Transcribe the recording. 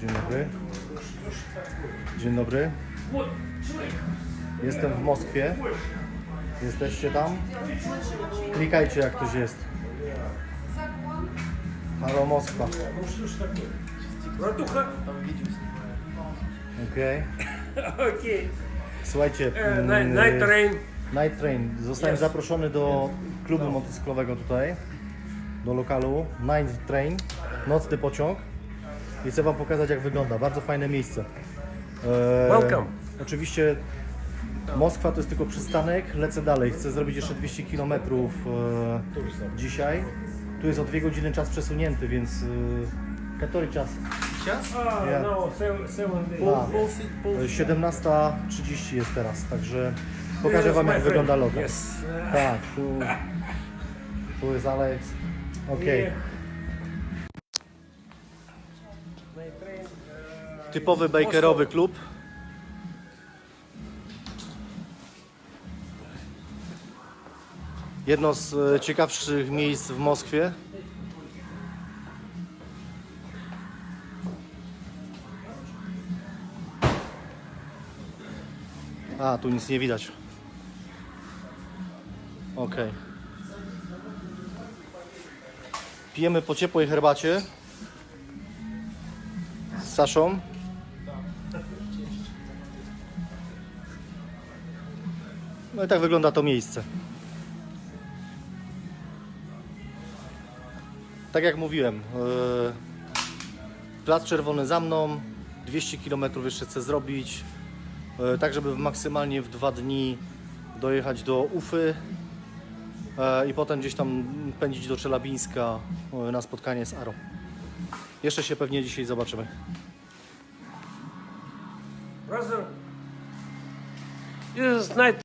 Dzień dobry. Dzień dobry. Jestem w Moskwie. Jesteście tam? Klikajcie jak ktoś jest. Halo Moskwa. Братуха. Okej. Окей. Słuchajcie. Э, mm, Night night train. Night Train. Zostałem Yes. zaproszony do klubu motocyklowego tutaj, do lokalu. Night Train, nocny pociąg. I chcę Wam pokazać jak wygląda. Bardzo fajne miejsce. Eee, Welcome. Oczywiście Moskwa to jest tylko przystanek, lecę dalej. Chcę zrobić jeszcze 200 km e, dzisiaj. Tu jest o 2 godziny czas przesunięty, więc e, który czas? А, Yeah. no, seven, seven days. A, e, 17.30 jest teraz, także pokażę Yes, Wam my jak friend. wygląda lokal. Yes. Tak, tu, tu jest Alex. Okej. Yeah. Typowy bakerowy klub. Jedno z e, ciekawszych miejsc w Moskwie. A, tu nic nie widać. Okej. Pijemy po ciepłej herbacie z Saszą. No i tak wygląda to miejsce. Tak jak mówiłem, yy, Plac Czerwony za mną, 200 km jeszcze chcę zrobić, yy, tak żeby maksymalnie w dwa dni dojechać do Ufy yy, i potem gdzieś tam pędzić do Czelabińska na spotkanie z Arą. Jeszcze się pewnie dzisiaj zobaczymy. Brother. Night